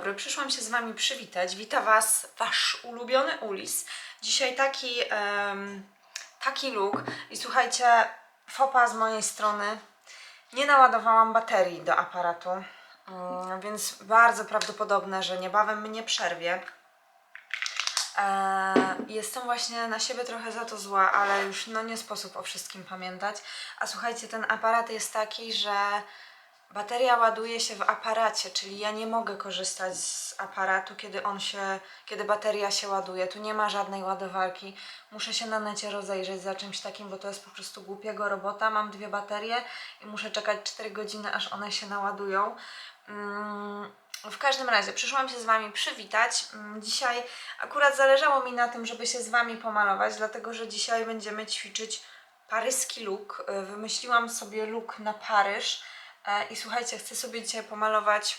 dobry, przyszłam się z Wami przywitać. Wita Was Wasz ulubiony Ulis. Dzisiaj taki, em, taki look i słuchajcie, fopa z mojej strony. Nie naładowałam baterii do aparatu, mm, więc bardzo prawdopodobne, że niebawem mnie przerwie. Eee, jestem właśnie na siebie trochę za to zła, ale już no nie sposób o wszystkim pamiętać. A słuchajcie, ten aparat jest taki, że bateria ładuje się w aparacie, czyli ja nie mogę korzystać z aparatu, kiedy on się, kiedy bateria się ładuje. Tu nie ma żadnej ładowarki. Muszę się na necie rozejrzeć za czymś takim, bo to jest po prostu głupiego robota. Mam dwie baterie i muszę czekać 4 godziny, aż one się naładują. Mm, w każdym razie przyszłam się z Wami przywitać. Mm, Dzisiaj akurat zależało mi na tym, żeby się z Wami pomalować, dlatego że dzisiaj będziemy ćwiczyć paryski look. Y, Wymyśliłam sobie look na Paryż i słuchajcie, chcę sobie dzisiaj pomalować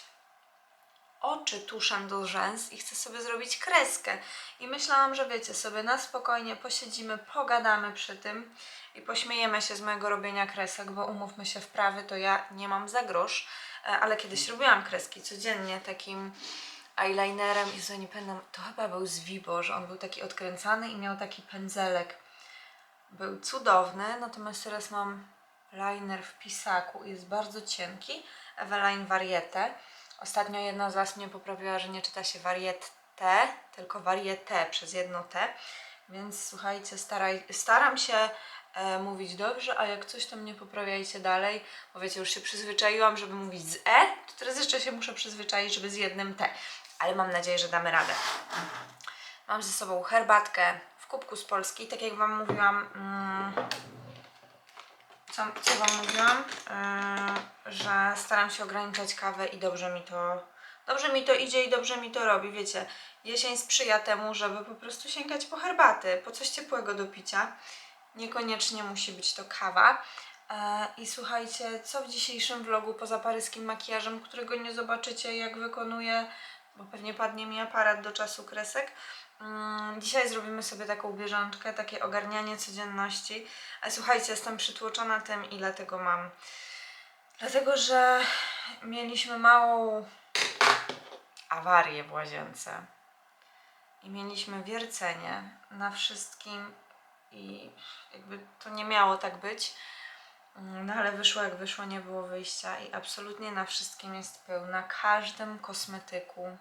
oczy tuszem do rzęs i chcę sobie zrobić kreskę. I myślałam, że wiecie, sobie na spokojnie posiedzimy, pogadamy przy tym i pośmiejemy się z mojego robienia kresek, bo umówmy się, wprawy to ja nie mam za grosz, e, ale kiedyś robiłam kreski codziennie takim eyelinerem i nie pamiętam, to chyba był z Vibo, że on był taki odkręcany i miał taki pędzelek. Był cudowny, natomiast teraz mam liner w pisaku jest bardzo cienki, Eveline Variete. Ostatnio jedna z Was mnie poprawiła, że nie czyta się Variette, tylko Varieté przez jedno T. Więc słuchajcie, staraj, staram się e, mówić dobrze, a jak coś to mnie poprawiajcie dalej, bo wiecie, już się przyzwyczaiłam, żeby mówić z E, to teraz jeszcze się muszę przyzwyczaić, żeby z jednym T. Ale mam nadzieję, że damy radę. Mam ze sobą herbatkę w kubku z Polski, tak jak Wam mówiłam. Mm, co, co Wam mówiłam? Yy, że staram się ograniczać kawę i dobrze mi to dobrze mi to idzie i dobrze mi to robi. Wiecie, jesień sprzyja temu, żeby po prostu sięgać po herbaty, po coś ciepłego do picia. Niekoniecznie musi być to kawa. E, I słuchajcie, co w dzisiejszym vlogu poza paryskim makijażem, którego nie zobaczycie jak wykonuję, bo pewnie padnie mi aparat do czasu kresek. Dzisiaj zrobimy sobie taką bieżączkę, takie ogarnianie codzienności. Ale słuchajcie, jestem przytłoczona tym, ile tego mam. Dlatego, że mieliśmy małą awarię w łazience. I mieliśmy wiercenie na wszystkim i jakby to nie miało tak być. Mm, No ale wyszło jak wyszło, nie było wyjścia i absolutnie na wszystkim jest pył. Na każdym kosmetyku.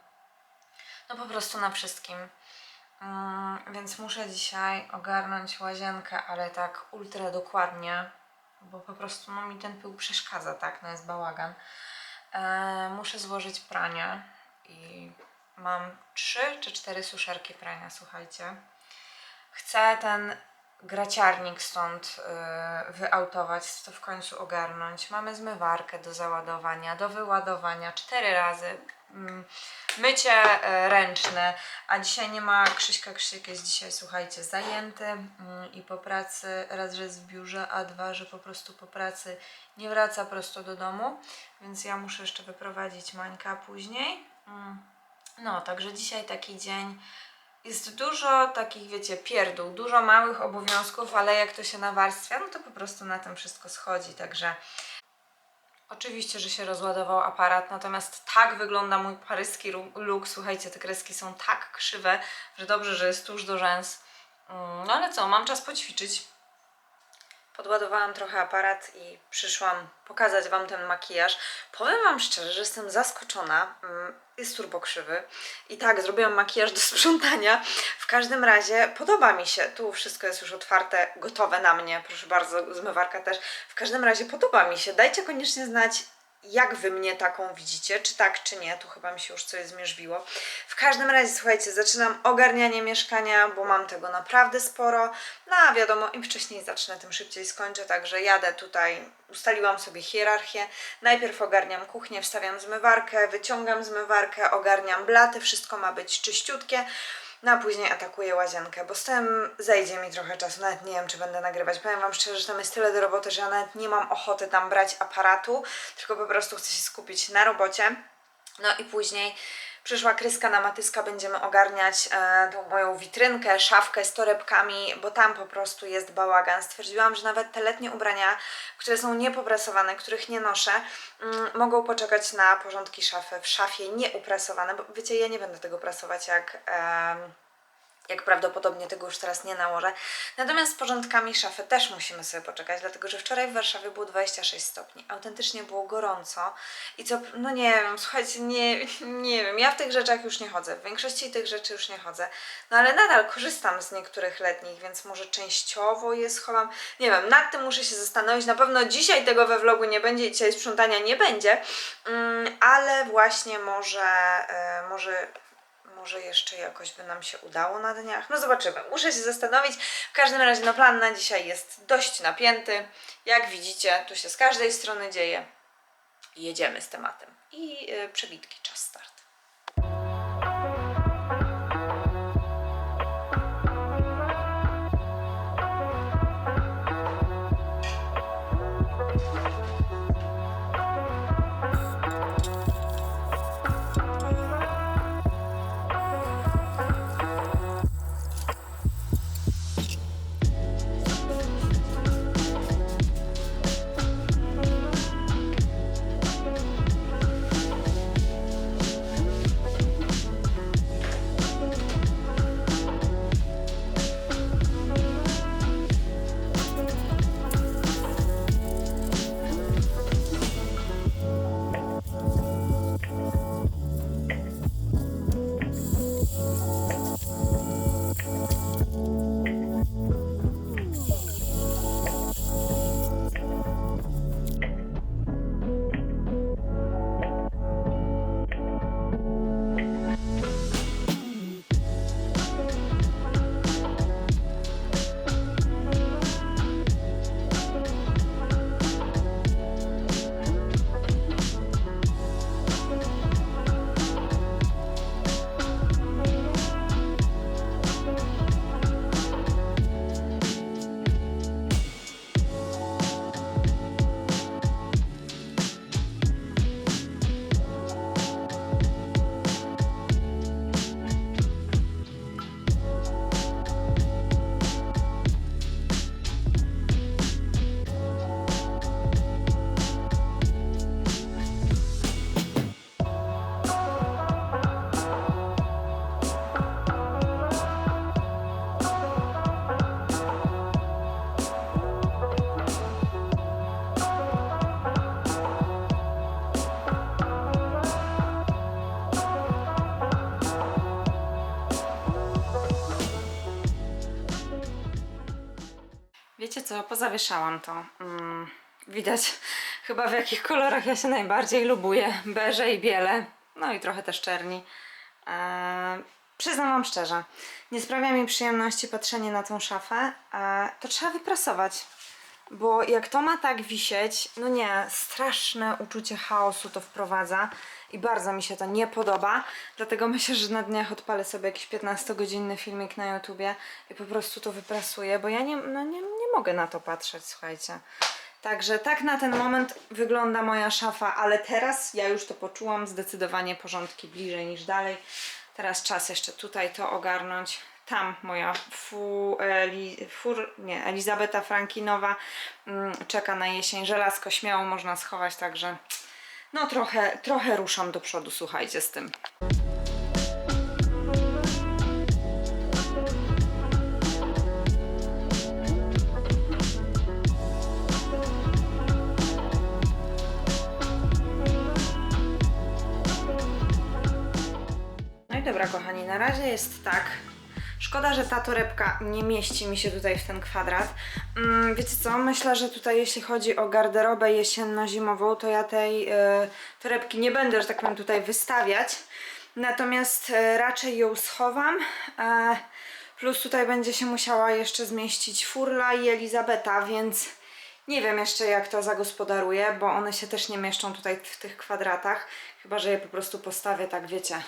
No po prostu na wszystkim. Mm, więc muszę dzisiaj ogarnąć łazienkę, ale tak ultra dokładnie, bo po prostu no, mi ten pył przeszkadza, tak? No jest bałagan. E, muszę złożyć pranie i mam trzy czy cztery suszerki prania, słuchajcie. Chcę ten graciarnik stąd y, wyautować, to w końcu ogarnąć. Mamy zmywarkę do załadowania, do wyładowania cztery razy. Mm, Mycie e, ręczne, a dzisiaj nie ma Krzyśka. Krzysiek jest dzisiaj, słuchajcie, zajęty mm, i po pracy, raz, że jest w biurze, a dwa, że po prostu po pracy nie wraca prosto do domu, więc ja muszę jeszcze wyprowadzić Mańka później. Mm. No, także dzisiaj taki dzień. Jest dużo takich, wiecie, pierdół, dużo małych obowiązków, ale jak to się nawarstwia, no to po prostu na tym wszystko schodzi, także oczywiście, że się rozładował aparat, natomiast tak wygląda mój paryski look, słuchajcie, te kreski są tak krzywe, że dobrze, że jest tuż do rzęs. Mm, No ale co, mam czas poćwiczyć. Podładowałam trochę aparat i przyszłam pokazać Wam ten makijaż. Powiem Wam szczerze, że jestem zaskoczona. Mm, Jest turbo krzywy. I tak, zrobiłam makijaż do sprzątania. W każdym razie podoba mi się. Tu wszystko jest już otwarte, gotowe na mnie. Proszę bardzo, zmywarka też. W każdym razie podoba mi się. Dajcie koniecznie znać, jak wy mnie taką widzicie, czy tak, czy nie. Tu chyba mi się już coś zmierzwiło. W każdym razie, słuchajcie, zaczynam ogarnianie mieszkania, bo mam tego naprawdę sporo. No a wiadomo, im wcześniej zacznę, tym szybciej skończę, także jadę tutaj, ustaliłam sobie hierarchię. Najpierw ogarniam kuchnię, wstawiam zmywarkę, wyciągam zmywarkę, ogarniam blaty, wszystko ma być czyściutkie. No a później atakuję łazienkę, bo z tym zejdzie mi trochę czasu, nawet nie wiem, czy będę nagrywać. Powiem Wam szczerze, że tam jest tyle do roboty, że ja nawet nie mam ochoty tam brać aparatu, tylko po prostu chcę się skupić na robocie. No i później przyszła Kryska na Matyska, będziemy ogarniać e, tą moją witrynkę, szafkę z torebkami, bo tam po prostu jest bałagan. Stwierdziłam, że nawet te letnie ubrania, które są niepoprasowane, których nie noszę, mm, mogą poczekać na porządki szafy. W szafie nieuprasowane, bo wiecie, ja nie będę tego prasować jak... em, jak prawdopodobnie tego już teraz nie nałożę. Natomiast z porządkami szafy też musimy sobie poczekać, dlatego że wczoraj w Warszawie było 26 stopni. Autentycznie było gorąco i co, no nie wiem, słuchajcie, nie, nie wiem, ja w tych rzeczach już nie chodzę, w większości tych rzeczy już nie chodzę, no ale nadal korzystam z niektórych letnich, więc może częściowo je schowam. Nie wiem, nad tym muszę się zastanowić. Na pewno dzisiaj tego we vlogu nie będzie, dzisiaj sprzątania nie będzie, mm, ale właśnie może, e, może może jeszcze jakoś by nam się udało na dniach. No zobaczymy. Muszę się zastanowić. W każdym razie no plan na dzisiaj jest dość napięty. Jak widzicie, tu się z każdej strony dzieje. Jedziemy z tematem. I yy, przebitki, czas start. Co, pozawieszałam to. Mm, widać chyba w jakich kolorach ja się najbardziej lubuję. Beże i biele, no i trochę też czerni. Eee, przyznam wam szczerze, nie sprawia mi przyjemności patrzenie na tą szafę. Eee, to trzeba wyprasować. Bo jak to ma tak wisieć, no nie, straszne uczucie chaosu to wprowadza i bardzo mi się to nie podoba. Dlatego myślę, że na dniach odpalę sobie jakiś 15-godzinny filmik na YouTubie i po prostu to wyprasuję, bo ja nie, no nie, mogę na to patrzeć, słuchajcie. Także tak na ten moment wygląda moja szafa, ale teraz ja już to poczułam zdecydowanie porządki bliżej niż dalej. Teraz czas jeszcze tutaj to ogarnąć. Tam moja fu, Eli, fur, nie, Elizabeta Frankinowa mm, czeka na jesień. Żelazko śmiało można schować, także no trochę, trochę ruszam do przodu, słuchajcie z tym. Dobra, kochani, na razie jest tak. Szkoda, że ta torebka nie mieści mi się tutaj w ten kwadrat. Mm, wiecie co, myślę, że tutaj jeśli chodzi o garderobę jesienno-zimową, to ja tej y, torebki nie będę, że tak powiem, tutaj wystawiać. Natomiast y, raczej ją schowam. E, plus tutaj będzie się musiała jeszcze zmieścić Furla i Elizabeta, więc nie wiem jeszcze jak to zagospodaruję, bo one się też nie mieszczą tutaj w tych kwadratach. Chyba, że je po prostu postawię tak, wiecie,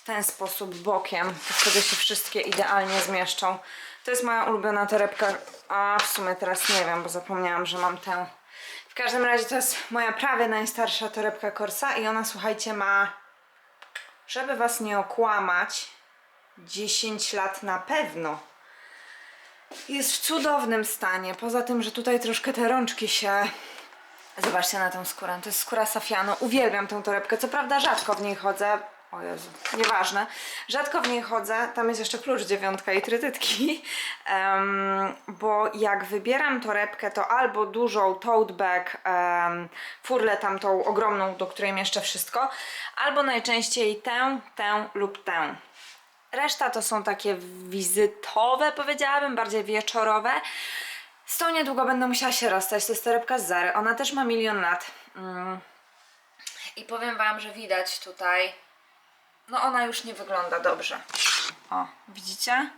w ten sposób bokiem, to wtedy się wszystkie idealnie zmieszczą. To jest moja ulubiona torebka, a w sumie teraz nie wiem, bo zapomniałam, że mam tę. W każdym razie to jest moja prawie najstarsza torebka Corsa i ona, słuchajcie, ma żeby Was nie okłamać, 10 lat na pewno. Jest w cudownym stanie. Poza tym, że tutaj troszkę te rączki się. Zobaczcie na tą skórę. To jest skóra safiano. Uwielbiam tę torebkę. Co prawda rzadko w niej chodzę. O Jezu, nieważne. Rzadko w niej chodzę. Tam jest jeszcze klucz dziewiątka i trytytki. Em, bo jak wybieram torebkę, to albo dużą tote bag, um, furlę tamtą ogromną, do której mieszczę wszystko, albo najczęściej tę, tę lub tę. Reszta to są takie wizytowe, powiedziałabym, bardziej wieczorowe. Z tą niedługo będę musiała się rozstać. To jest torebka z Zary. Ona też ma milion lat. Mm. I powiem Wam, że widać tutaj, no ona już nie wygląda dobrze. O, widzicie?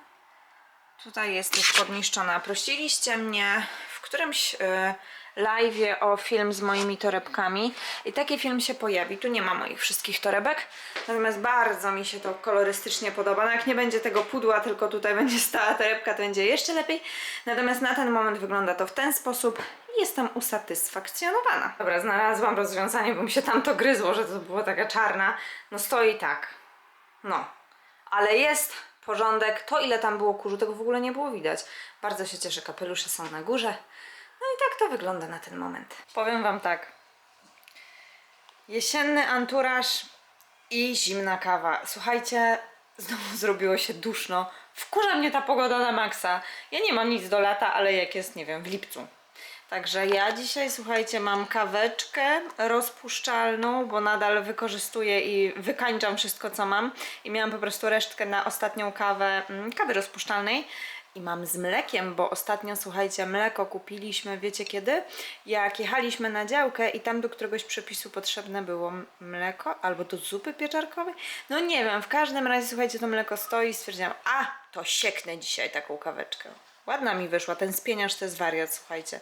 Tutaj jest już podniszczona. Prosiliście mnie w którymś y, live'ie o film z moimi torebkami i taki film się pojawi. Tu nie ma moich wszystkich torebek, natomiast bardzo mi się to kolorystycznie podoba. No jak nie będzie tego pudła, tylko tutaj będzie stała torebka, to będzie jeszcze lepiej. Natomiast na ten moment wygląda to w ten sposób i jestem usatysfakcjonowana. Dobra, znalazłam rozwiązanie, bo mi się tam to gryzło, że to była taka czarna. No stoi tak. No, ale jest porządek. To, ile tam było kurzu, tego w ogóle nie było widać. Bardzo się cieszę, kapelusze są na górze. No i tak to wygląda na ten moment. Powiem Wam tak. Jesienny anturaż i zimna kawa. Słuchajcie, znowu zrobiło się duszno. Wkurza mnie ta pogoda na maksa. Ja nie mam nic do lata, ale jak jest, nie wiem, w lipcu. Także ja dzisiaj, słuchajcie, mam kaweczkę rozpuszczalną, bo nadal wykorzystuję i wykańczam wszystko, co mam. I miałam po prostu resztkę na ostatnią kawę, mm, kawy rozpuszczalnej. I mam z mlekiem, bo ostatnio, słuchajcie, mleko kupiliśmy, wiecie kiedy? Jak jechaliśmy na działkę i tam do któregoś przepisu potrzebne było mleko, albo do zupy pieczarkowej. No nie wiem, w każdym razie, słuchajcie, to mleko stoi i stwierdziłam, a, to sieknę dzisiaj taką kaweczkę. Ładna mi wyszła, ten spieniarz to jest wariat, słuchajcie.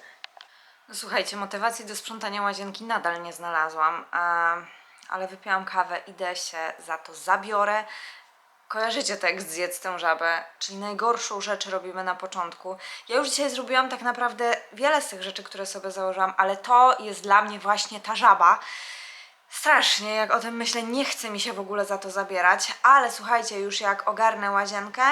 No słuchajcie, motywacji do sprzątania łazienki nadal nie znalazłam, ale wypiłam kawę, idę się za to zabiorę. Kojarzycie tekst Zjedz tę żabę, czyli najgorszą rzecz robimy na początku. Ja już dzisiaj zrobiłam tak naprawdę wiele z tych rzeczy, które sobie założyłam, ale to jest dla mnie właśnie ta żaba. Strasznie, jak o tym myślę, nie chce mi się w ogóle za to zabierać, ale słuchajcie, już jak ogarnę łazienkę,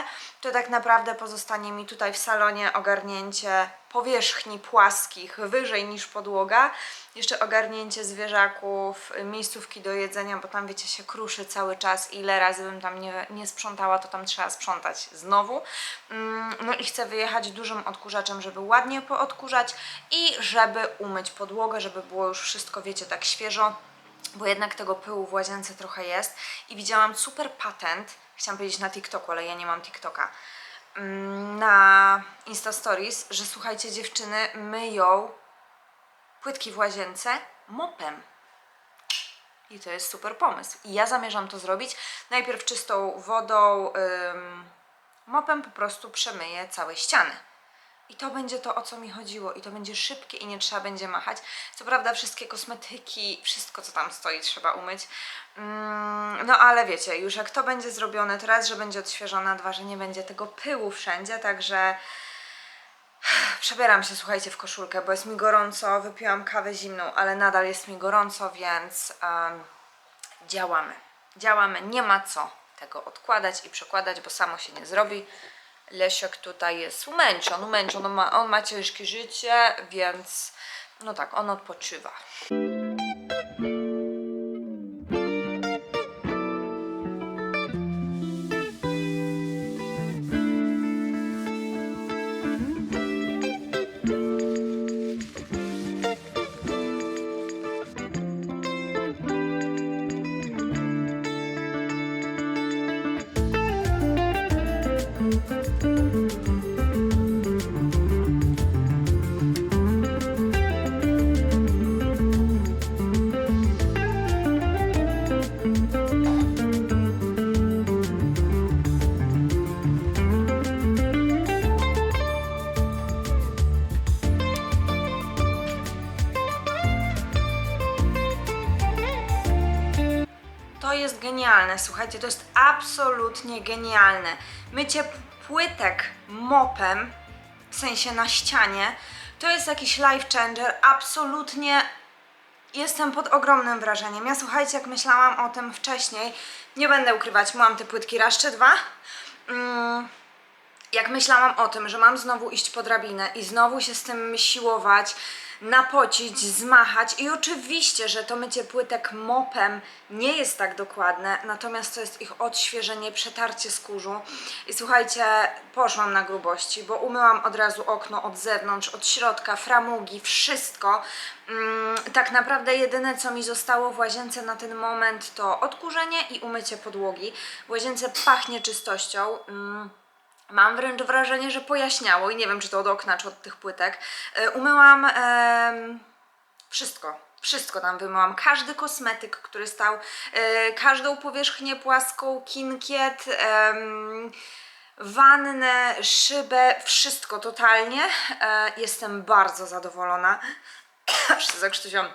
to tak naprawdę pozostanie mi tutaj w salonie ogarnięcie powierzchni płaskich wyżej niż podłoga, jeszcze ogarnięcie zwierzaków, miejscówki do jedzenia, bo tam wiecie się kruszy cały czas. Ile razy bym tam nie, nie sprzątała, to tam trzeba sprzątać znowu. Mm, No i chcę wyjechać dużym odkurzaczem, żeby ładnie poodkurzać i żeby umyć podłogę, żeby było już wszystko, wiecie, tak świeżo bo jednak tego pyłu w łazience trochę jest. I widziałam super patent, chciałam powiedzieć na TikToku, ale ja nie mam TikToka, na Insta Stories, że słuchajcie dziewczyny myją płytki w łazience mopem. I to jest super pomysł. I ja zamierzam to zrobić. Najpierw czystą wodą, ym, mopem po prostu przemyję całe ściany. I to będzie to, o co mi chodziło. I to będzie szybkie i nie trzeba będzie machać. Co prawda wszystkie kosmetyki, wszystko co tam stoi trzeba umyć. Mm, no ale wiecie, już jak to będzie zrobione, to raz, że będzie odświeżone, a dwa, że nie będzie tego pyłu wszędzie, także przebieram się, słuchajcie, w koszulkę, bo jest mi gorąco, wypiłam kawę zimną, ale nadal jest mi gorąco, więc em, działamy. Działamy, nie ma co tego odkładać i przekładać, bo samo się nie zrobi. Lesiok tutaj jest umęczony, umęczony, on ma, on ma ciężkie życie, więc no tak, on odpoczywa. Słuchajcie, to jest absolutnie genialne. Mycie płytek mopem, w sensie na ścianie, to jest jakiś life changer, absolutnie jestem pod ogromnym wrażeniem. Ja słuchajcie, jak myślałam o tym wcześniej, Nie będę ukrywać, mam te płytki raz czy dwa. Mm, jak myślałam o tym, że mam znowu iść po drabinę i znowu się z tym siłować, napocić, zmachać i oczywiście, że to mycie płytek mopem nie jest tak dokładne, natomiast to jest ich odświeżenie, przetarcie skórzu i słuchajcie, poszłam na grubości, bo umyłam od razu okno od zewnątrz, od środka, framugi, wszystko. Mm, tak naprawdę jedyne co mi zostało w łazience na ten moment to odkurzenie i umycie podłogi. W łazience pachnie czystością. Mam wręcz wrażenie, że pojaśniało i nie wiem, czy to od okna, czy od tych płytek. E, Umyłam wszystko. Wszystko tam wymyłam. Każdy kosmetyk, który stał, e, każdą powierzchnię płaską, kinkiet, wannę, szybę, wszystko totalnie. E, jestem bardzo zadowolona. Aż się zakrztusiłam.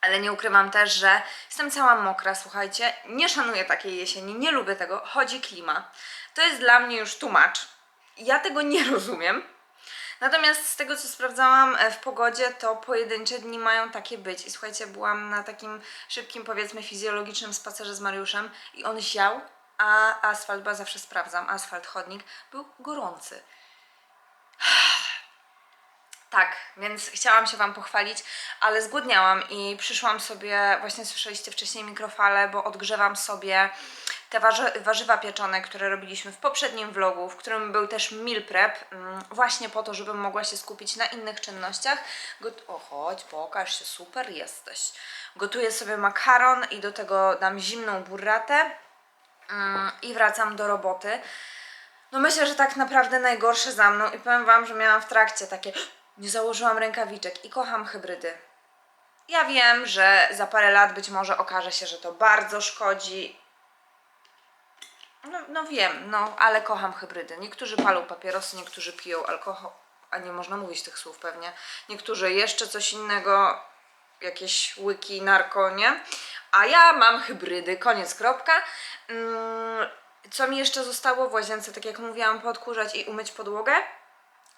Ale nie ukrywam też, że jestem cała mokra, słuchajcie. Nie szanuję takiej jesieni, nie lubię tego. Chodzi klima. To jest dla mnie już tłumacz. Ja tego nie rozumiem. Natomiast z tego, co sprawdzałam e, w pogodzie, to pojedyncze dni mają takie być. I słuchajcie, byłam na takim szybkim, powiedzmy, fizjologicznym spacerze z Mariuszem i on ział, a asfalt, bo zawsze sprawdzam, asfalt, chodnik, był gorący. Tak, więc chciałam się Wam pochwalić, ale zgłodniałam i przyszłam sobie, właśnie słyszeliście wcześniej mikrofale, bo odgrzewam sobie te warzy warzywa pieczone, które robiliśmy w poprzednim vlogu, w którym był też meal prep, mm, właśnie po to, żebym mogła się skupić na innych czynnościach. Got o, chodź, pokaż się, super jesteś. Gotuję sobie makaron i do tego dam zimną burratę mm, i wracam do roboty. No myślę, że tak naprawdę najgorsze za mną i powiem Wam, że miałam w trakcie takie nie założyłam rękawiczek i kocham hybrydy. Ja wiem, że za parę lat być może okaże się, że to bardzo szkodzi. No, no wiem, no ale kocham hybrydy. Niektórzy palą papierosy, niektórzy piją alkohol, a nie można mówić tych słów pewnie. Niektórzy jeszcze coś innego, jakieś łyki, narko, nie? A ja mam hybrydy, koniec, kropka. Mm, co mi jeszcze zostało w łazience, tak jak mówiłam, podkurzać i umyć podłogę.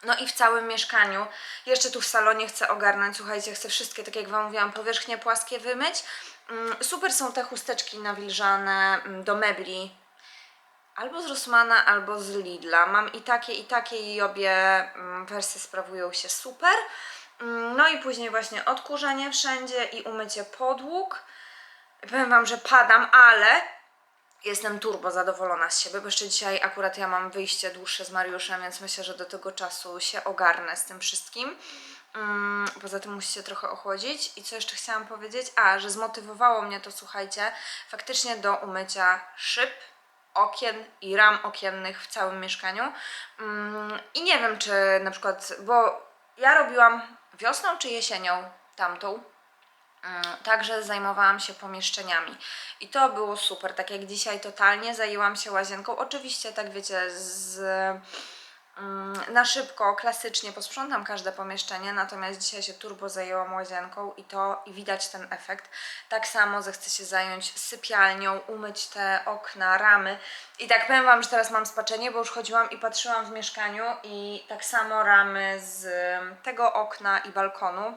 No i w całym mieszkaniu. Jeszcze tu w salonie chcę ogarnąć, słuchajcie, chcę wszystkie, tak jak Wam mówiłam, powierzchnie płaskie wymyć. Mm, Super są te chusteczki nawilżane mm, do mebli. Albo z Rossmana, albo z Lidla. Mam i takie, i takie i obie mm, wersje sprawują się super. No i później właśnie odkurzenie wszędzie i umycie podłóg. Powiem Wam, że padam, ale Jestem turbo zadowolona z siebie, bo jeszcze dzisiaj akurat ja mam wyjście dłuższe z Mariuszem, więc myślę, że do tego czasu się ogarnę z tym wszystkim. Mm, poza tym musi się trochę ochłodzić. I co jeszcze chciałam powiedzieć? A, że zmotywowało mnie to, słuchajcie, faktycznie do umycia szyb, okien i ram okiennych w całym mieszkaniu. Mm, I nie wiem, czy na przykład, bo ja robiłam wiosną czy jesienią tamtą, Także zajmowałam się pomieszczeniami i to było super. Tak jak dzisiaj totalnie zajęłam się łazienką. Oczywiście, tak wiecie, z, mm, na szybko, klasycznie posprzątam każde pomieszczenie, natomiast dzisiaj się turbo zajęłam łazienką i to i widać ten efekt. Tak samo zechcę się zająć sypialnią, umyć te okna, ramy. I tak powiem Wam, że teraz mam spaczenie, bo już chodziłam i patrzyłam w mieszkaniu i tak samo ramy z tego okna i balkonu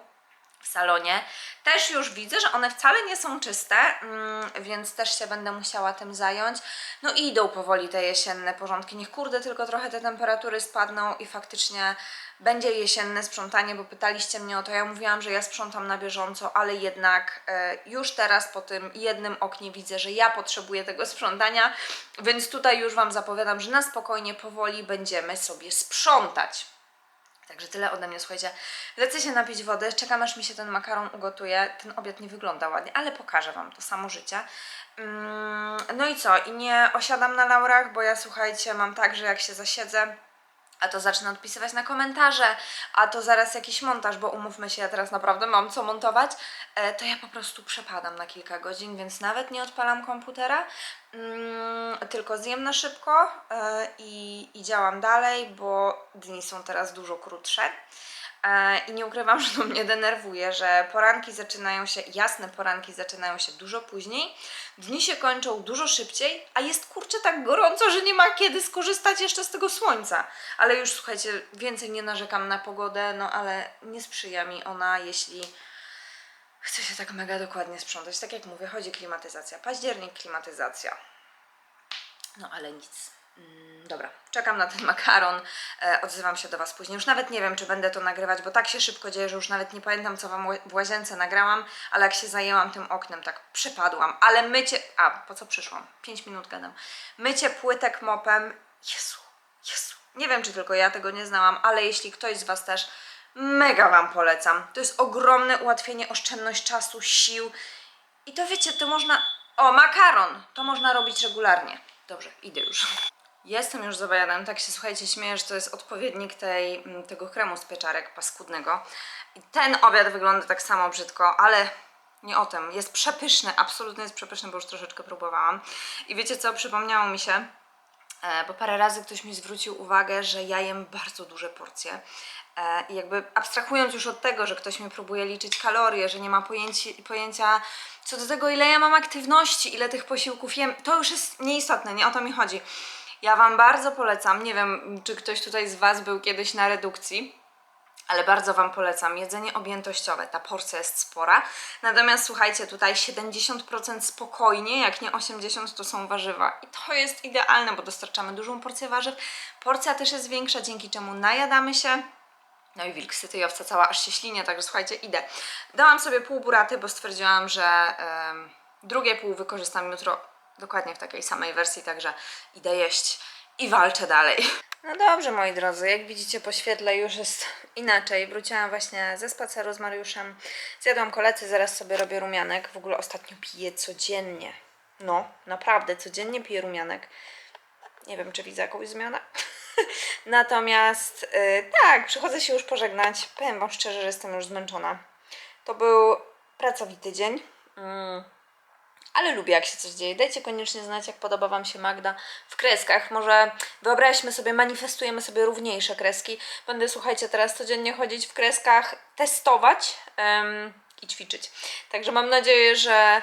w salonie. Też już widzę, że one wcale nie są czyste, mm, więc też się będę musiała tym zająć. No i idą powoli te jesienne porządki. Niech kurde tylko trochę te temperatury spadną i faktycznie będzie jesienne sprzątanie, bo pytaliście mnie o to. Ja mówiłam, że ja sprzątam na bieżąco, ale jednak e, już teraz po tym jednym oknie widzę, że ja potrzebuję tego sprzątania, więc tutaj już Wam zapowiadam, że na spokojnie, powoli będziemy sobie sprzątać. Także tyle ode mnie, słuchajcie. Lecę się napić wody, czekam aż mi się ten makaron ugotuje. Ten obiad nie wygląda ładnie, ale pokażę Wam to samo życie. Mm, No i co? I nie osiadam na laurach, bo ja słuchajcie, mam tak, że jak się zasiedzę, a to zacznę odpisywać na komentarze, a to zaraz jakiś montaż, bo umówmy się, ja teraz naprawdę mam co montować, e, to ja po prostu przepadam na kilka godzin, więc nawet nie odpalam komputera, mm, tylko zjem na szybko e, i, i działam dalej, bo dni są teraz dużo krótsze. E, I nie ukrywam, że to mnie denerwuje, że poranki zaczynają się, jasne poranki zaczynają się dużo później, dni się kończą dużo szybciej, a jest kurczę tak gorąco, że nie ma kiedy skorzystać jeszcze z tego słońca. Ale już słuchajcie, więcej nie narzekam na pogodę, no ale nie sprzyja mi ona, jeśli chce się tak mega dokładnie sprzątać. Tak jak mówię, chodzi klimatyzacja. Październik, klimatyzacja. No ale nic. Mm, Dobra, czekam na ten makaron, e, odzywam się do Was później. Już nawet nie wiem, czy będę to nagrywać, bo tak się szybko dzieje, że już nawet nie pamiętam, co Wam w łazience nagrałam, ale jak się zajęłam tym oknem, tak przypadłam. Ale mycie... A, po co przyszłam? 5 minut gadam. Mycie płytek mopem... Jezu, Jezu. Nie wiem, czy tylko ja tego nie znałam, ale jeśli ktoś z Was też, mega Wam polecam. To jest ogromne ułatwienie, oszczędność czasu, sił. I to wiecie, to można... O, makaron! To można robić regularnie. Dobrze, idę już. Jestem już z obiadem, tak się słuchajcie, śmieję, że to jest odpowiednik tej, m, tego kremu z pieczarek paskudnego. I ten obiad wygląda tak samo brzydko, ale nie o tym. Jest przepyszny, absolutnie jest przepyszny, bo już troszeczkę próbowałam. I wiecie co, przypomniało mi się, E, bo parę razy ktoś mi zwrócił uwagę, że ja jem bardzo duże porcje. E, I jakby abstrahując już od tego, że ktoś mi próbuje liczyć kalorie, że nie ma pojęci, pojęcia co do tego, ile ja mam aktywności, ile tych posiłków jem, to już jest nieistotne, nie o to mi chodzi. Ja Wam bardzo polecam, nie wiem, czy ktoś tutaj z Was był kiedyś na redukcji, ale bardzo Wam polecam jedzenie objętościowe. Ta porcja jest spora. Natomiast słuchajcie, tutaj 70% spokojnie, jak nie 80% to są warzywa. I to jest idealne, bo dostarczamy dużą porcję warzyw. Porcja też jest większa, dzięki czemu najadamy się. No i wilk syty i owca cała aż się ślinie, także słuchajcie, idę. Dałam sobie pół buraty, bo stwierdziłam, że em, drugie pół wykorzystam jutro dokładnie w takiej samej wersji, także idę jeść i walczę dalej. No dobrze, moi drodzy, jak widzicie po świetle już jest inaczej. Wróciłam właśnie ze spaceru z Mariuszem, zjadłam kolację, zaraz sobie robię rumianek. W ogóle ostatnio piję codziennie. No, naprawdę, codziennie piję rumianek. Nie wiem, czy widzę jakąś zmianę. Natomiast y, tak, przychodzę się już pożegnać. Powiem Wam szczerze, że jestem już zmęczona. To był pracowity dzień. Mm. Ale lubię, jak się coś dzieje. Dajcie koniecznie znać, jak podoba Wam się Magda w kreskach. Może wyobraźmy sobie, manifestujemy sobie równiejsze kreski. Będę, słuchajcie, teraz codziennie chodzić w kreskach, testować em, i ćwiczyć. Także mam nadzieję, że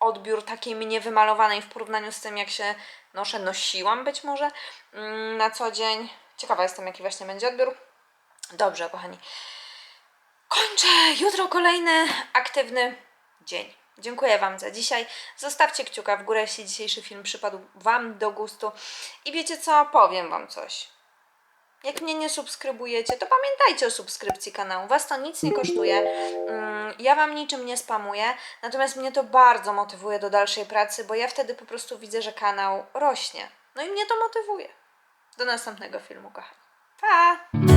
odbiór takiej mnie wymalowanej w porównaniu z tym, jak się noszę, nosiłam być może mm, na co dzień. Ciekawa jestem, jaki właśnie będzie odbiór. Dobrze, kochani. Kończę. Jutro kolejny aktywny dzień. Dziękuję Wam za dzisiaj. Zostawcie kciuka w górę, jeśli dzisiejszy film przypadł Wam do gustu. I wiecie co? Powiem Wam coś. Jak mnie nie subskrybujecie, to pamiętajcie o subskrypcji kanału. Was to nic nie kosztuje. Mm, Ja Wam niczym nie spamuję, natomiast mnie to bardzo motywuje do dalszej pracy, bo ja wtedy po prostu widzę, że kanał rośnie. No i mnie to motywuje. Do następnego filmu, kochani. Pa!